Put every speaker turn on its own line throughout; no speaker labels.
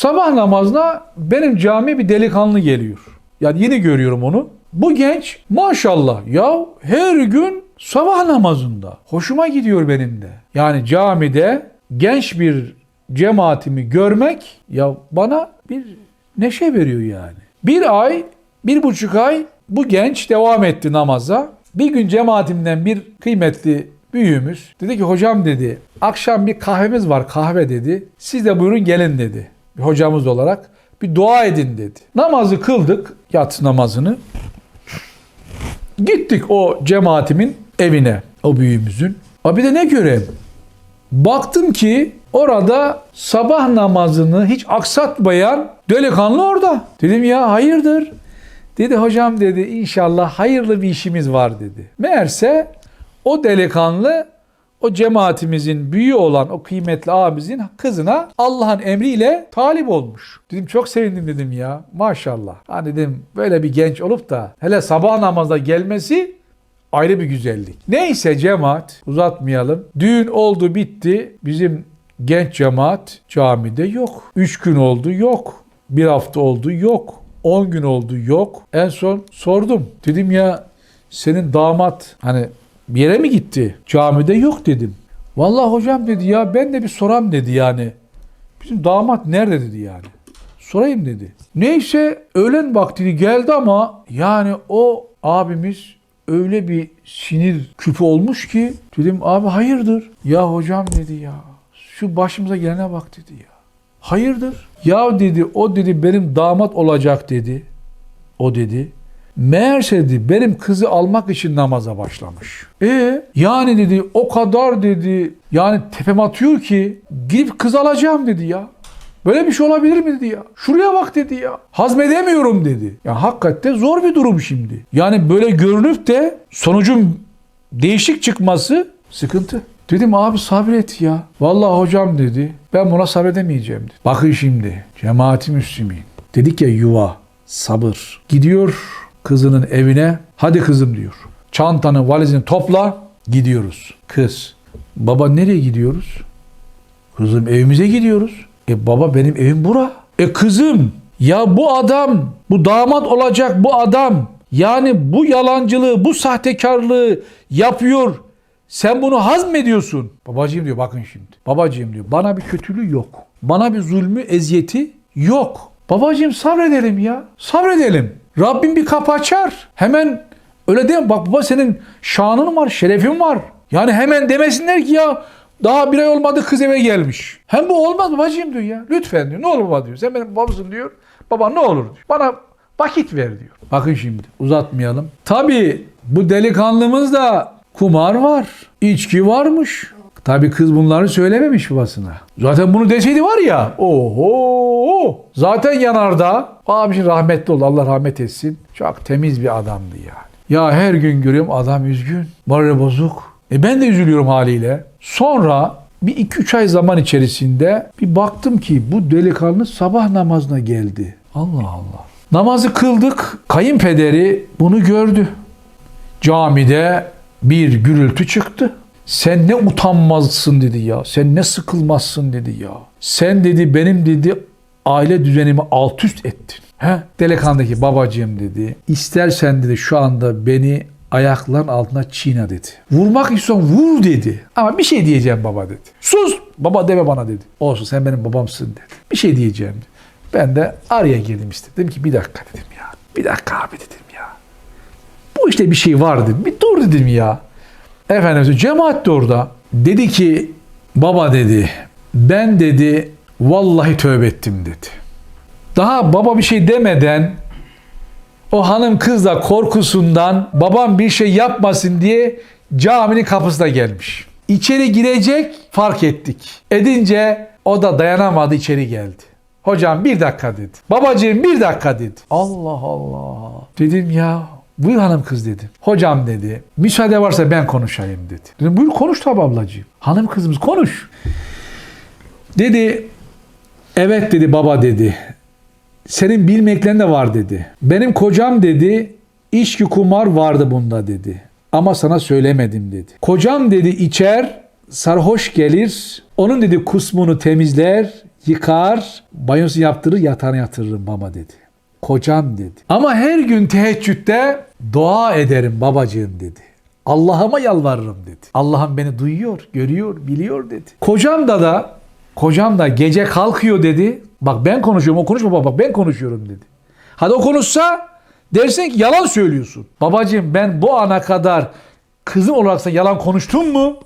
Sabah namazına benim camiye bir delikanlı geliyor. Yani yeni görüyorum onu. Bu genç maşallah ya her gün sabah namazında. Hoşuma gidiyor benim de. Yani camide genç bir cemaatimi görmek ya bana bir neşe veriyor yani. Bir ay, bir buçuk ay bu genç devam etti namaza. Bir gün cemaatimden bir kıymetli büyüğümüz dedi ki hocam dedi akşam bir kahvemiz var kahve dedi. Siz de buyurun gelin dedi. Hocamız olarak bir dua edin dedi. Namazı kıldık yatsı namazını. Gittik o cemaatimin evine o büyüğümüzün. Abi de ne göreyim? Baktım ki orada sabah namazını hiç aksatmayan delikanlı orada. Dedim ya hayırdır? Dedi hocam dedi inşallah hayırlı bir işimiz var dedi. Meğerse o delikanlı o cemaatimizin büyüğü olan o kıymetli abimizin kızına Allah'ın emriyle talip olmuş. Dedim çok sevindim dedim ya maşallah. Hani dedim böyle bir genç olup da hele sabah namazda gelmesi ayrı bir güzellik. Neyse cemaat uzatmayalım. Düğün oldu bitti. Bizim genç cemaat camide yok. Üç gün oldu yok. Bir hafta oldu yok. On gün oldu yok. En son sordum. Dedim ya senin damat hani bir yere mi gitti? Camide yok dedim. Vallahi hocam dedi ya ben de bir soram dedi yani. Bizim damat nerede dedi yani. Sorayım dedi. Neyse öğlen vakti geldi ama yani o abimiz öyle bir sinir küpü olmuş ki dedim abi hayırdır? Ya hocam dedi ya şu başımıza gelene bak dedi ya. Hayırdır? Ya dedi o dedi benim damat olacak dedi. O dedi. Meğerse dedi benim kızı almak için namaza başlamış. E yani dedi o kadar dedi yani tepem atıyor ki gidip kız alacağım dedi ya. Böyle bir şey olabilir mi dedi ya. Şuraya bak dedi ya. Hazmedemiyorum dedi. Ya hakikaten zor bir durum şimdi. Yani böyle görünüp de sonucun değişik çıkması sıkıntı. Dedim abi sabret ya. Vallahi hocam dedi. Ben buna sabredemeyeceğim dedi. Bakın şimdi cemaati Müslümin. Dedik ya yuva, sabır. Gidiyor kızının evine. Hadi kızım diyor. Çantanı, valizini topla. Gidiyoruz. Kız. Baba nereye gidiyoruz? Kızım evimize gidiyoruz. E baba benim evim bura. E kızım ya bu adam, bu damat olacak bu adam yani bu yalancılığı, bu sahtekarlığı yapıyor. Sen bunu hazmediyorsun. Babacığım diyor bakın şimdi. Babacığım diyor bana bir kötülüğü yok. Bana bir zulmü, eziyeti yok. Babacığım sabredelim ya. Sabredelim. Rabbim bir kapı açar. Hemen öyle değil mi? Bak baba senin şanın var, şerefin var. Yani hemen demesinler ki ya daha bir ay olmadı kız eve gelmiş. Hem bu olmaz babacığım diyor ya. Lütfen diyor. Ne olur baba diyor. Sen benim babamsın diyor. Baba ne olur diyor. Bana vakit ver diyor. Bakın şimdi uzatmayalım. Tabii bu delikanlımız da kumar var. içki varmış. Tabii kız bunları söylememiş babasına. Zaten bunu deseydi var ya. Oho. Zaten yanarda. Abişin rahmetli oldu. Allah rahmet etsin. Çok temiz bir adamdı yani. Ya her gün görüyorum adam üzgün. Morali bozuk. E ben de üzülüyorum haliyle. Sonra bir iki üç ay zaman içerisinde bir baktım ki bu delikanlı sabah namazına geldi. Allah Allah. Namazı kıldık. Kayınpederi bunu gördü. Camide bir gürültü çıktı. Sen ne utanmazsın dedi ya. Sen ne sıkılmazsın dedi ya. Sen dedi benim dedi aile düzenimi alt üst ettin. He? Delikanlıdaki babacığım dedi. İstersen dedi şu anda beni ayakların altına çiğne dedi. Vurmak istiyorsan vur dedi. Ama bir şey diyeceğim baba dedi. Sus baba deme bana dedi. Olsun sen benim babamsın dedi. Bir şey diyeceğim dedi. Ben de araya girdim işte. Dedim ki bir dakika dedim ya. Bir dakika abi dedim ya. Bu işte bir şey var dedim. Bir dur dedim ya. Efendim cemaat de orada. Dedi ki baba dedi ben dedi vallahi tövbe ettim dedi. Daha baba bir şey demeden o hanım kız da korkusundan babam bir şey yapmasın diye caminin kapısına gelmiş. İçeri girecek fark ettik. Edince o da dayanamadı içeri geldi. Hocam bir dakika dedi. Babacığım bir dakika dedi. Allah Allah. Dedim ya buyur hanım kız dedim. Hocam dedi müsaade varsa ben konuşayım dedi. Dedim buyur konuş tabi ablacığım. Hanım kızımız konuş. Dedi evet dedi baba dedi. Senin bilmeklerin de var dedi. Benim kocam dedi içki kumar vardı bunda dedi. Ama sana söylemedim dedi. Kocam dedi içer sarhoş gelir. Onun dedi kusmunu temizler yıkar, banyosu yaptırır, yatağına yatırırım baba dedi. Kocam dedi. Ama her gün teheccüde dua ederim babacığım dedi. Allah'ıma yalvarırım dedi. Allah'ım beni duyuyor, görüyor, biliyor dedi. Kocam da da kocam da gece kalkıyor dedi. Bak ben konuşuyorum o konuşma baba bak ben konuşuyorum dedi. Hadi o konuşsa dersin ki yalan söylüyorsun. Babacığım ben bu ana kadar kızım olarak yalan konuştun mu?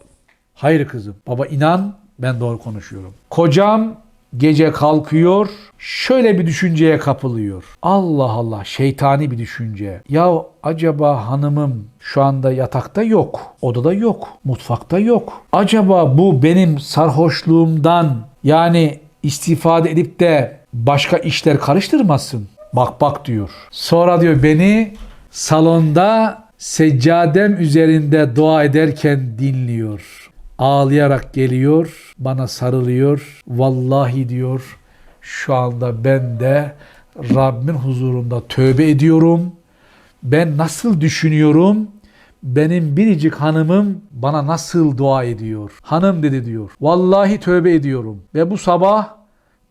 Hayır kızım. Baba inan ben doğru konuşuyorum. Kocam gece kalkıyor şöyle bir düşünceye kapılıyor. Allah Allah şeytani bir düşünce. Ya acaba hanımım şu anda yatakta yok. Odada yok. Mutfakta yok. Acaba bu benim sarhoşluğumdan yani istifade edip de başka işler karıştırmasın. Bak bak diyor. Sonra diyor beni salonda seccadem üzerinde dua ederken dinliyor. Ağlayarak geliyor, bana sarılıyor. Vallahi diyor şu anda ben de Rabbimin huzurunda tövbe ediyorum. Ben nasıl düşünüyorum? Benim biricik hanımım bana nasıl dua ediyor? Hanım dedi diyor. Vallahi tövbe ediyorum. Ve bu sabah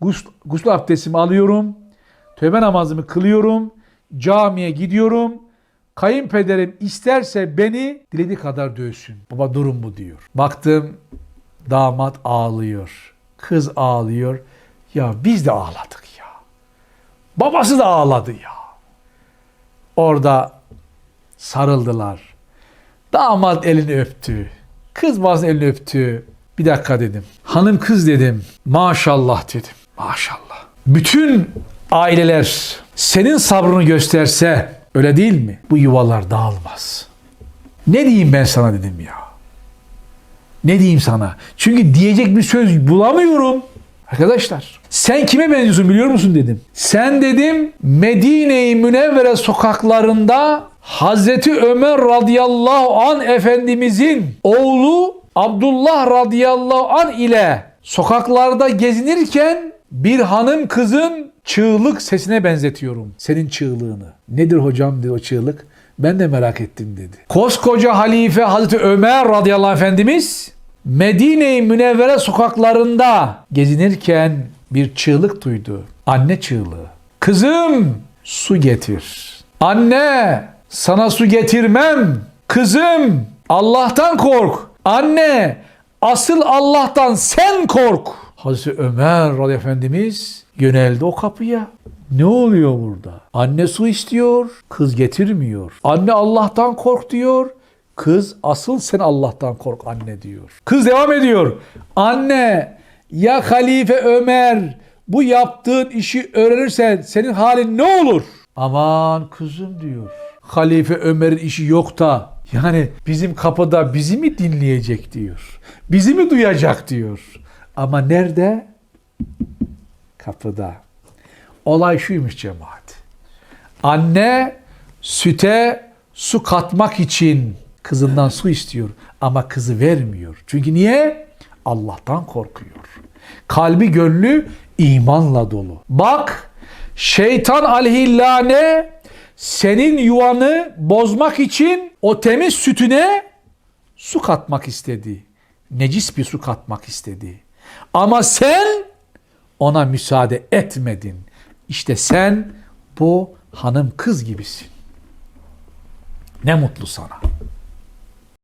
gusl, gusül abdestimi alıyorum. Tövbe namazımı kılıyorum. Camiye gidiyorum. Kayınpederim isterse beni dilediği kadar dövsün. Baba durum bu diyor. Baktım damat ağlıyor. Kız ağlıyor. Ya biz de ağladık ya. Babası da ağladı ya. Orada sarıldılar. Damat elini öptü. Kız bazı elini öptü. Bir dakika dedim. Hanım kız dedim. Maşallah dedim. Maşallah. Bütün aileler senin sabrını gösterse öyle değil mi? Bu yuvalar dağılmaz. Ne diyeyim ben sana dedim ya. Ne diyeyim sana? Çünkü diyecek bir söz bulamıyorum. Arkadaşlar sen kime benziyorsun biliyor musun dedim. Sen dedim Medine-i Münevvere sokaklarında Hazreti Ömer radıyallahu an efendimizin oğlu Abdullah radıyallahu an ile sokaklarda gezinirken bir hanım kızın çığlık sesine benzetiyorum. Senin çığlığını. Nedir hocam dedi o çığlık. Ben de merak ettim dedi. Koskoca halife Hazreti Ömer radıyallahu anh efendimiz Medine-i Münevvere sokaklarında gezinirken bir çığlık duydu. Anne çığlığı. Kızım su getir. Anne sana su getirmem. Kızım Allah'tan kork. Anne asıl Allah'tan sen kork. Hazreti Ömer radıyallahu efendimiz yöneldi o kapıya. Ne oluyor burada? Anne su istiyor, kız getirmiyor. Anne Allah'tan kork diyor. Kız asıl sen Allah'tan kork anne diyor. Kız devam ediyor. Anne ya Halife Ömer bu yaptığın işi öğrenirsen senin halin ne olur? Aman kızım diyor. Halife Ömer'in işi yok da yani bizim kapıda bizi mi dinleyecek diyor. Bizi mi duyacak diyor. Ama nerede? Kapıda. Olay şuymuş cemaat. Anne süte su katmak için kızından su istiyor ama kızı vermiyor. Çünkü niye? Allah'tan korkuyor. Kalbi gönlü imanla dolu. Bak şeytan aleyhillâne senin yuvanı bozmak için o temiz sütüne su katmak istedi. Necis bir su katmak istedi. Ama sen ona müsaade etmedin. İşte sen bu hanım kız gibisin. Ne mutlu sana.